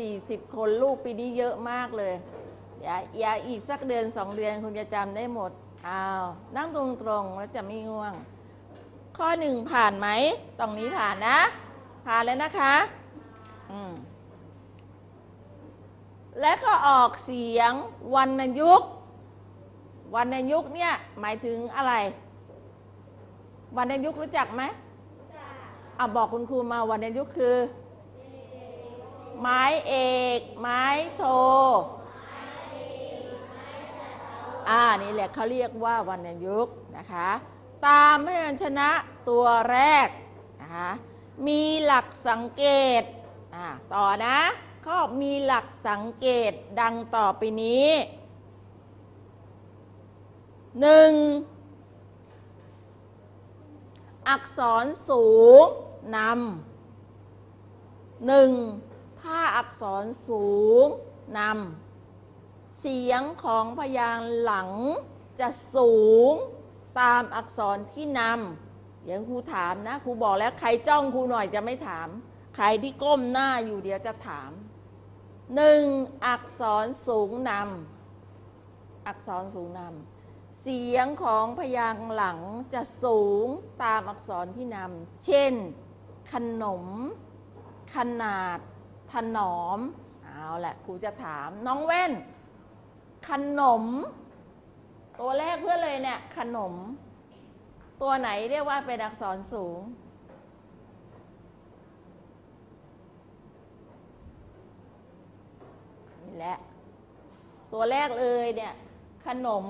สี่สิบคนลูกปีนี้เยอะมากเลย อย่าอย่าอีกสักเดือนสองเดือนคุณจะจำได้หมดอ้าวนั่งตรงๆแล้วจะไม่ง่วง ข้อหนึ่งผ่านไหมตรงนี้ผ่านนะ ผ่านแล้วนะคะอืมและก็ออกเสียงวรรณยุกต์วรรณยุกต์เนี่ยหมายถึงอะไรวรรณยุกต์รู้จักไหมอะบอกคุณครูมาวรรณยุกต์คือ ไม้เอก ไม้โทอ่านี่แหละเขาเรียกว่าวรรณยุกต์นะคะ ตามพยัญชนะตัวแรกนะคะมีหลักสังเกตอ่าต่อนะขาบอมีหลักสังเกตดังต่อไปนี้หนึ่งอักษรสูงนำหนึ่ง ถ้าอักษรสูงนำเสียงของพยางหลังจะสูงตามอักษรที่นำเดี๋ยวครูถามนะครูบอกแล้วใครจ้องครูหน่อยจะไม่ถาม ใครที่ก้มหน้าอยู่เดี๋ยวจะถามหนึ่งอักษรสูงนำอักษรสูงนำเสียงของพยางหลังจะสูงตามอักษรที่นำเช่น ขนม ขนาด ถนอม เอาแหละครูจะถามน้องเว้น ขนม ตัวแรกเพื่อเลยเนี่ย ขนม ตัวไหนเรียกว่าเป็นอักษรสูง นี่แหละ ตัวแรกเลยเนี่ย ขนม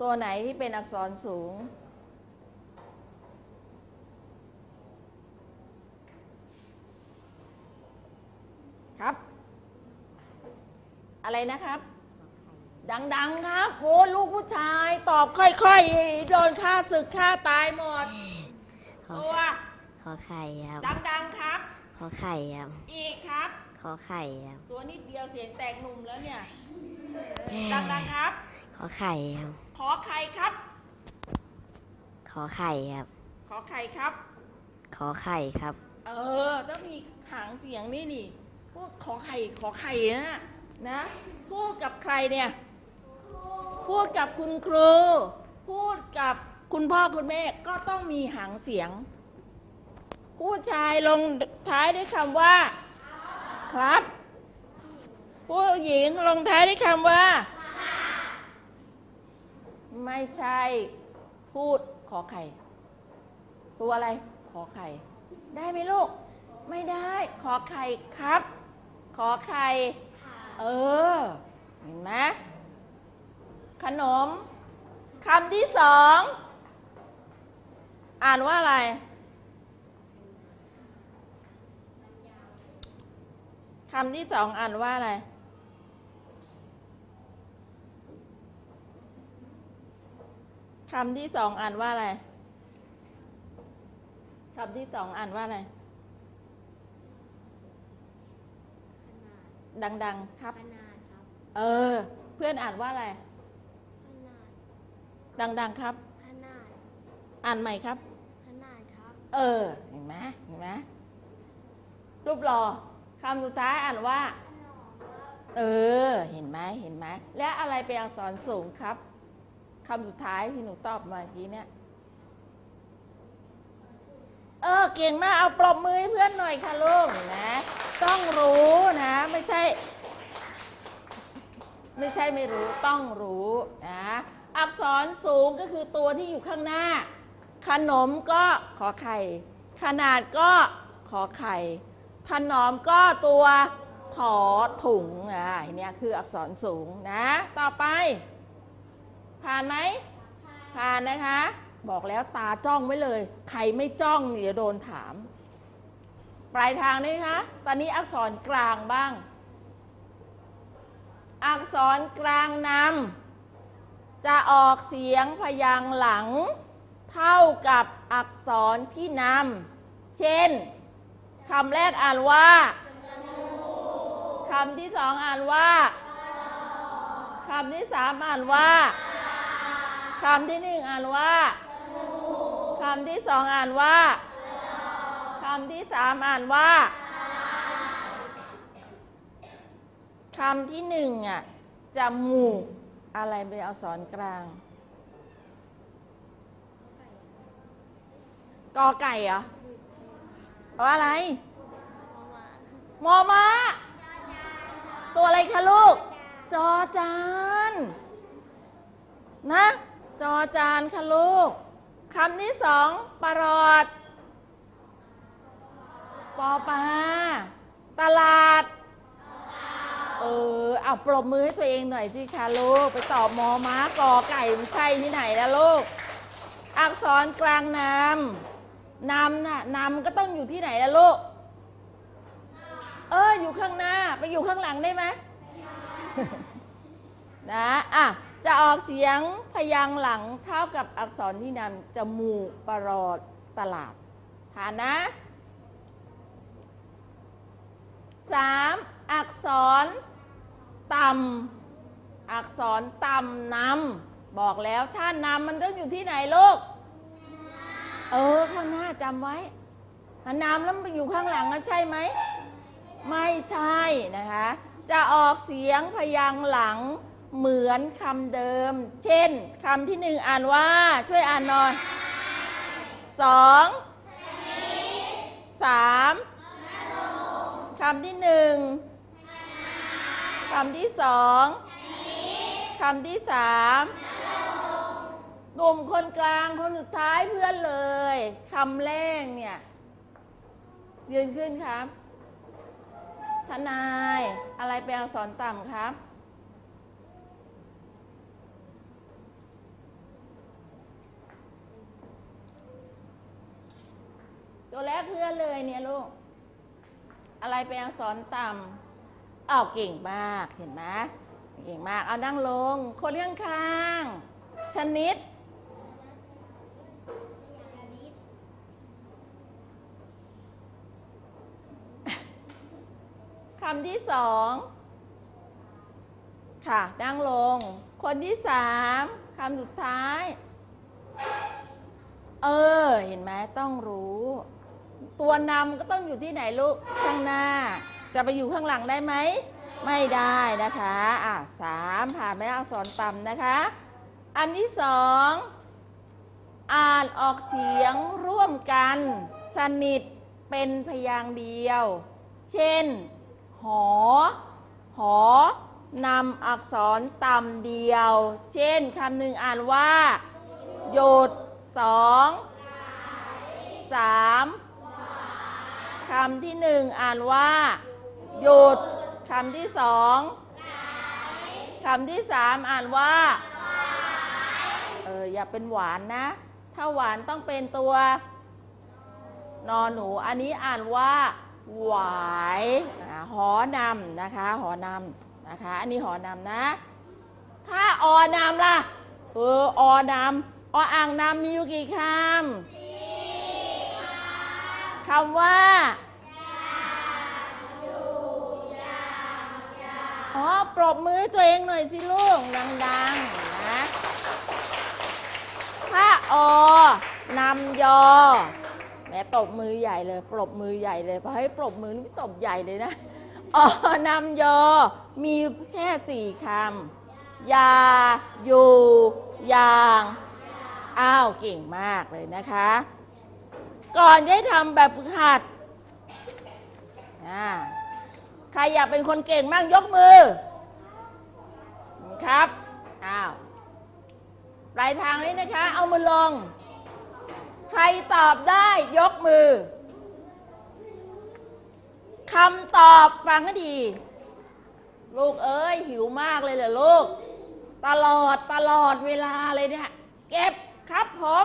ตัวไหนที่เป็นอักษรสูง ครับ อะไรนะครับ ดัง ๆ ครับโอ้ลูกผู้ชาย ตอบค่อยๆโดนฆ่าศึกฆ่าตายหมดขอตัวขอไข่ครับดัง ๆ ครับ ขอไข่ครับ อีกครับ ขอไข่ครับ ตัวนิดเดียวเสียงแตกหนุ่มแล้วเนี่ย ดัง ๆ ครับ ขอไข่ครับ ขอไข่ครับ ขอไข่ครับ ขอไข่ครับ ขอไข่ครับ เออ ต้องมีหางเสียงนี่นี่ พวกขอไข่ขอไข่นะนะพูดกับใครเนี่ย พูดกับคุณครู พูดกับคุณพ่อคุณแม่ก็ต้องมีหางเสียง ผู้ชายลงท้ายด้วยคำว่า ครับ ผู้หญิงลงท้ายด้วยคำว่า ไม่ใช่ พูดขอไข่ตัวอะไรขอไข่ ได้ไหมลูก ไม่ได้ ขอไข่ครับ ขอไข่เออ เห็นไหมขนมคำที่สอง อ่านว่าอะไร คำที่สองอ่านว่าอะไร คำที่สองอ่านว่าอะไร คำที่สองอ่านว่าอะไร ดังๆครับ ขนาดครับ เออ เพื่อนอ่านว่าอะไร ขนาด ดังๆครับ ขนาด อ่านใหม่ครับ ขนาดครับ เออ เห็นไหมเห็นไหมรูปหล่อคำสุดท้ายอ่านว่า เออ เห็นไหมเห็นไหมและอะไรเป็นอักษรสูงครับคำสุดท้ายที่หนูตอบมาเมื่อกี้เนี่ย เออเก่งมากเอาปรบมือให้เพื่อนหน่อยค่ะลูกนไหมต้องรู้นะ ไม่ใช่ ไม่ใช่ไม่รู้ต้องรู้นะอักษรสูงก็คือตัวที่อยู่ข้างหน้า ขนมก็ขอไข่ ขนาดก็ขอไข่ ถนอมก็ตัวถอถุงอ่าอันเนี้ยคืออักษรสูงนะ ต่อไป ผ่านไหมผ่านนะคะ บอกแล้วตาจ้องไว้เลย ใครไม่จ้องเดี๋ยวโดนถาม ปลายทางนี่คะ ตอนนี้อักษรกลางบ้าง อักษรกลางนำจะออกเสียงพยางค์หลัง เท่ากับอักษรที่นำ เช่นคำแรกอ่านว่าคำที่สองอ่านว่าคำที่สามอ่านว่าคำที่หนึ่งอ่านว่า คำที่สองอ่านว่า คำที่สามอ่านว่า คำที่หนึ่งอะจมูก อะไรเป็นอักษรกลาง กอไก่เหรอเพราะอะไร มอมา ตัวอะไรคะลูก จอจาน นะ จอจานค่ะลูก คำที่สองปลอดปอปลาตลาด เออ เอาปรบมือให้ตัวเองหน่อยสิคะลูก ไปตอบมอม้ากอไก่มันใช่ที่ไหนแล้วลูก อักษรกลางนำนำน่ะนำก็ต้องอยู่ที่ไหนแล้วลูก เออ อยู่ข้างหน้า ไปอยู่ข้างหลังได้ไหมนะ อะ จะออกเสียงพยางหลังเท่ากับอักษรที่นำจมูกปรอดตลาดฐานนะสามอักษรต่ำอักษรต่ำนำบอกแล้วถ้านำมันต้องอยู่ที่ไหนลูก เออ ข้างหน้าจำไว้ถ้านำแล้วมันอยู่ข้างหลังนะใช่ไหม ไม่ใช่นะคะ จะออกเสียงพยางหลัง เหมือนคำเดิม เช่นคำที่หนึ่งอ่านว่า ช่วยอ่านหน่อยสองสามคำที่หนึ่งคำที่สองคำที่สามหนุ่มคนกลางคนสุดท้ายเพื่อนเลยคำแรกเนี่ย ยืนขึ้นครับ ทนายอะไรเป็นอักษรต่ำครับ ตัวแรกเพื่อนเลยเนี่ยลูก อะไรเป็นอักษรต่ำอ้าเก่งมากเห็นไหมเก่งมาก เอานั่งลง คนข้างๆชนิด คำที่สอง ค่ะ นั่งลง คนที่สามคำสุดท้าย เออ เห็นไหมต้องรู้ ตัวนำก็ต้องอยู่ที่ไหนลูกข้างหน้า จะไปอยู่ข้างหลังได้ไหม ไม่ได้นะคะอะสามผ่านไม่ได้อักษรต่ำนะคะ อันที่สองอ่านออกเสียงร่วมกัน สนิทเป็นพยางค์เดียว เช่น หอ หอนำอักษรต่ำเดียว เช่นคำหนึ่งอ่านว่า หยุดสองสาม คำที่หนึ่งอ่านว่า หยุดคำที่สองคำที่สามอ่านว่า เอออย่าเป็นหวานนะ ถ้าหวานต้องเป็นตัวนอนหนู อันนี้อ่านว่า หวายอ่าหอนำนะคะ หอนำนะคะ อันนี้หอนำนะ ถ้าออนำล่ะ เออออนำออ่างนำมีอยู่กี่คำ คำว่าอ๋อ ปรบมือตัวเองหน่อยสิลูก ดังๆ นะถ้าอนำยอแม่ตบมือใหญ่เลย ปรบมือใหญ่เลยพอให้ปรบมือนี่ตบใหญ่เลยนะอนำยอ มีแค่สี่คำยา อยู่ ยาง อ้าว เก่งมากเลยนะคะ ก่อนจะให้ทำแบบฝึกหัดอ่าใครอยากเป็นคนเก่งบ้างยกมือ ครับ อ้าวปลายทางนี้นะคะ เอามือลง ใครตอบได้ยกมือคำตอบฟังให้ดี ลูกเอ้ย หิวมากเลยเหรอลูก ตลอดตลอดเวลาเลยเนี่ย เก็บครับผม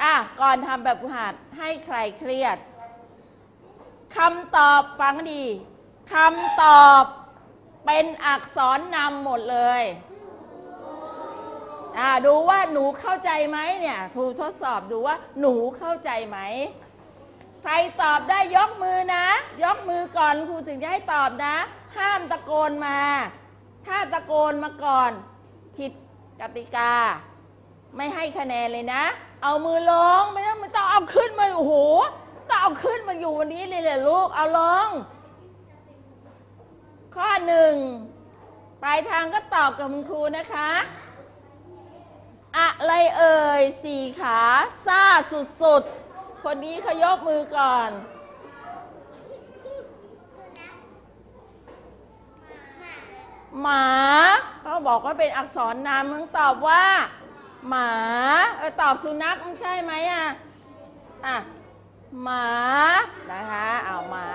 อ่ะก่อนทำแบบฝึกหัดให้ใครเครียดคำตอบฟังดีคำตอบเป็นอักษรนำหมดเลยอ่าดูว่าหนูเข้าใจไหมเนี่ยครูทดสอบดูว่าหนูเข้าใจไหม ใครตอบได้ยกมือนะ ยกมือก่อนครูถึงจะให้ตอบนะ ห้ามตะโกนมา ถ้าตะโกนมาก่อน ผิดกติกา ไม่ให้คะแนนเลยนะ เอามือลงไม่ต้องไม่ต้องเอาขึ้นมาโอ้โหต้องเอาขึ้นมาอยู่วันนี้เลยเหรอลูก เอาลองข้อหนึ่งปลายทางก็ตอบกับคุณครูนะคะ อะไรเอ่ยสี่ขาซ่าสุดๆ คนนี้เขายกมือก่อนหมาเขาบอกว่าเป็นอักษรนามมึงตอบว่า หมาเออตอบสุนัขมันใช่ไหมอะอะหมานะคะเอาหมา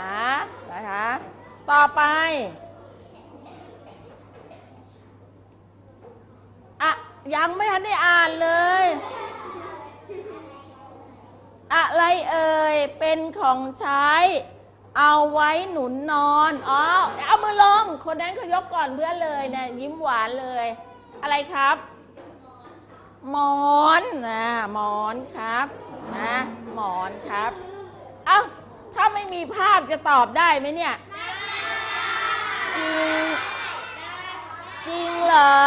นะคะ ต่อไปอะยังไม่ทันได้อ่านเลย อะไรเอ่ยเป็นของใช้ เอาไว้หนุนนอนอ๋อเอามือลง คนนั้นเขายกก่อนเพื่อนเลยเนะยิ้มหวานเลย อะไรครับ หมอนนะหมอนครับนะหมอนครับ เอ้าถ้าไม่มีภาพจะตอบได้ไหมเนี่ย จริง จริงเหรอ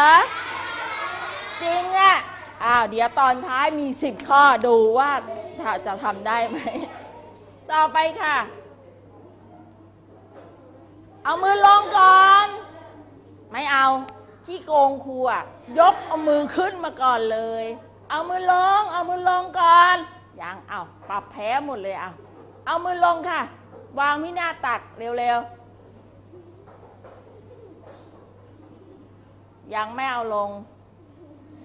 จริงอะอ้าวเดี๋ยวตอนท้ายมีสิบข้อดูว่าจะทำได้ไหม ต่อไปค่ะ เอามือลงก่อน ที่โกงครูอะยกเอามือขึ้นมาก่อนเลย เอามือลง เอามือลงก่อน ยังเอาปรับแพ้หมดเลยเอาเอามือลงค่ะ วางที่หน้าตักเร็วๆ ยังไม่เอาลง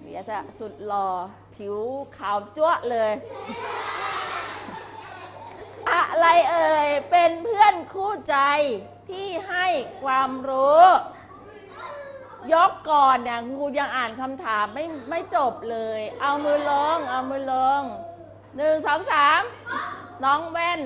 เดี๋ยวจะสุดหล่อผิวขาวจ้วะเลย อะไรเอ่ย เป็นเพื่อนคู่ใจที่ให้ความรู้ ยกก่อนเนี่ยครูยังอ่านคำถามไม่ไม่จบเลย เอามือลง เอามือลงหนึ่งสองสามน้องแว่น